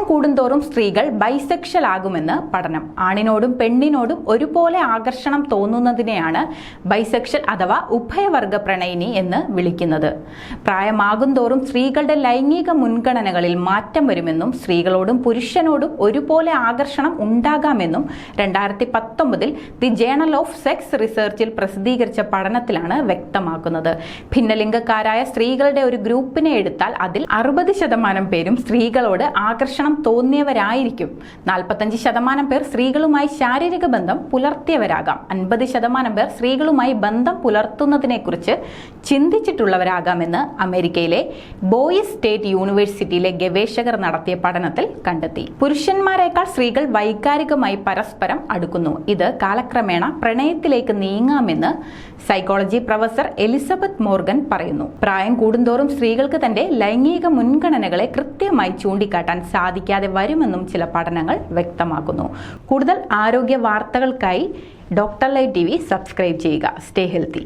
പ്രായം കൂടുന്തോറും സ്ത്രീകൾ ബൈസെക്ഷൽ ആകുമെന്ന് പഠനം. ആണിനോടും പെണ്ണിനോടും ഒരുപോലെ ആകർഷണം തോന്നുന്നതിനെയാണ് ബൈസെക്ഷൽ അഥവാ ഉഭയവർഗ പ്രണയിനി എന്ന് വിളിക്കുന്നത്. പ്രായമാകുന്തോറും സ്ത്രീകളുടെ ലൈംഗിക മുൻഗണനകളിൽ മാറ്റം വരുമെന്നും സ്ത്രീകളോടും പുരുഷനോടും ഒരുപോലെ ആകർഷണം ഉണ്ടാകാമെന്നും രണ്ടായിരത്തി പത്തൊമ്പതിൽ ദി ജേണൽ ഓഫ് സെക്സ് റിസർച്ചിൽ പ്രസിദ്ധീകരിച്ച പഠനത്തിലാണ് വ്യക്തമാക്കുന്നത്. ഭിന്നലിംഗക്കാരായ സ്ത്രീകളുടെ ഒരു ഗ്രൂപ്പിനെ എടുത്താൽ അതിൽ അറുപത് ശതമാനം പേരും സ്ത്രീകളോട് ആകർഷണം തോന്നിയവരായിരിക്കും. നാൽപ്പത്തഞ്ച് ശതമാനം പേർ സ്ത്രീകളുമായി ശാരീരിക ബന്ധം പുലർത്തിയവരാകാം. അൻപത് ശതമാനം പേർ സ്ത്രീകളുമായി ബന്ധം പുലർത്തുന്നതിനെക്കുറിച്ച് ചിന്തിച്ചിട്ടുള്ളവരാകാമെന്ന് അമേരിക്കയിലെ ബോയിസ് സ്റ്റേറ്റ് യൂണിവേഴ്സിറ്റിയിലെ ഗവേഷകർ നടത്തിയ പഠനത്തിൽ കണ്ടെത്തി. പുരുഷന്മാരെക്കാൾ സ്ത്രീകൾ വൈകാരികമായി പരസ്പരം അടുക്കുന്നു. ഇത് കാലക്രമേണ പ്രണയത്തിലേക്ക് നീങ്ങാമെന്ന് സൈക്കോളജി പ്രൊഫസർ എലിസബത്ത് മോർഗൻ പറയുന്നു. പ്രായം കൂടുന്തോറും സ്ത്രീകൾക്ക് തന്റെ ലൈംഗിക മുൻഗണനകളെ കൃത്യമായി ചൂണ്ടിക്കാട്ടാൻ സാധിക്കാതെ വരുമെന്നും ചില പഠനങ്ങൾ വ്യക്തമാക്കുന്നു. കൂടുതൽ ആരോഗ്യ വാർത്തകൾക്കായി doctor light T V subscribe ചെയ്യുക. Stay healthy.